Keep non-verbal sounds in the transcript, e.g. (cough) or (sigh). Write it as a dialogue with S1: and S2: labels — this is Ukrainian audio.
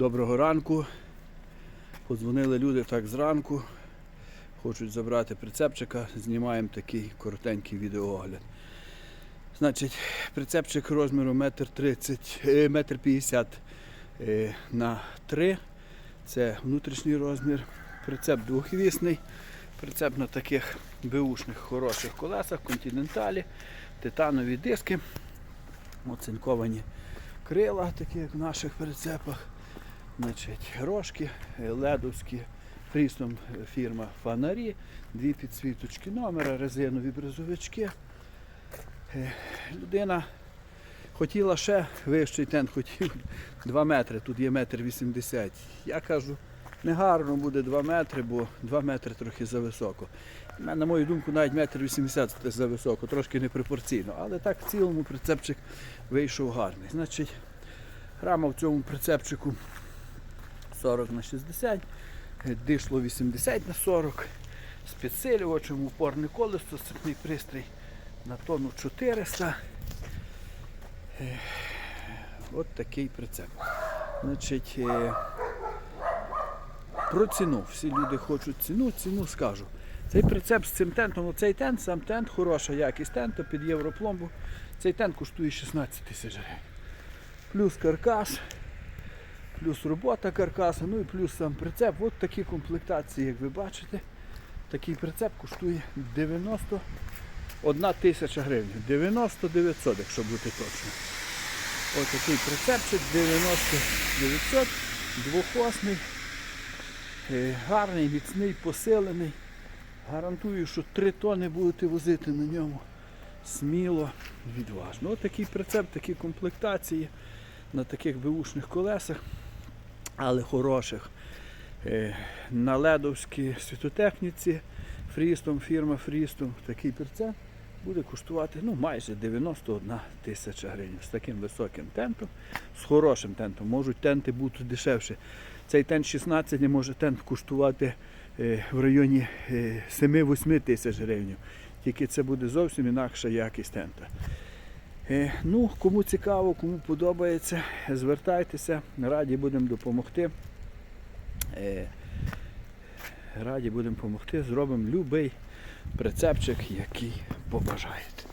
S1: Доброго ранку. Подзвонили люди так зранку. Хочуть забрати прицепчика. Знімаємо такий коротенький відеоогляд. Значить, прицепчик розміру 1,30 м, метр 50 е, на 3. Це внутрішній розмір. Прицеп двохвісний. Прицеп на таких беушних хороших колесах, континенталі, титанові диски, оцинковані крила, такі як в наших прицепах. Значить, рожки, е, ледовські, фрістом е, фірма фонарі, дві підсвіточки номера, резинові бризовички. Е, Людина хотіла ще вищий тент, хотів (laughs) 2 метри, тут є метр 80. Я кажу, негарно буде 2 метри, бо 2 метри трохи зависоко. На мою думку, навіть метр 80 це зависоко, трошки непропорційно. Але так в цілому прицепчик вийшов гарний. Значить, рама в цьому прицепчику 40 на 60, е, дишло 80 на 40, з підсилювачем, упорне колесо, сцепний пристрій на тонну 400. Е, От такий прицеп. Значить, е, про ціну. Всі люди хочуть ціну, ціну скажу. Цей прицеп з цим тентом, оцей тент, сам тент, хороша якість тента під європломбу. Цей тент коштує 16 тисяч гривень. Плюс каркас, плюс робота каркаса, ну і плюс сам прицеп. От такі комплектації, як ви бачите. Такий прицеп коштує 91 тисяча гривень. 90 900, якщо бути точним. Ось такий прицепчик 90 900, двохосний, е, гарний, міцний, посилений. Гарантую, що 3 тони будете возити на ньому сміло, відважно. Ось такий прицеп, такі комплектації на таких беушних колесах, але хороших. Е, На ледовській світотехніці фрістом, фірма Фрістом, такий прицеп буде коштувати ну, майже 91 тисяча гривень з таким високим тентом, з хорошим тентом. Можуть тенти бути дешевші. Цей тент 16 може тент коштувати е, в районі е, 7-8 тисяч гривень. Тільки це буде зовсім інакша якість тента. Е, Ну, кому цікаво, кому подобається, звертайтеся, раді будемо допомогти. Е, Раді будемо допомогти, зробимо будь-який прицепчик, який побажаєте.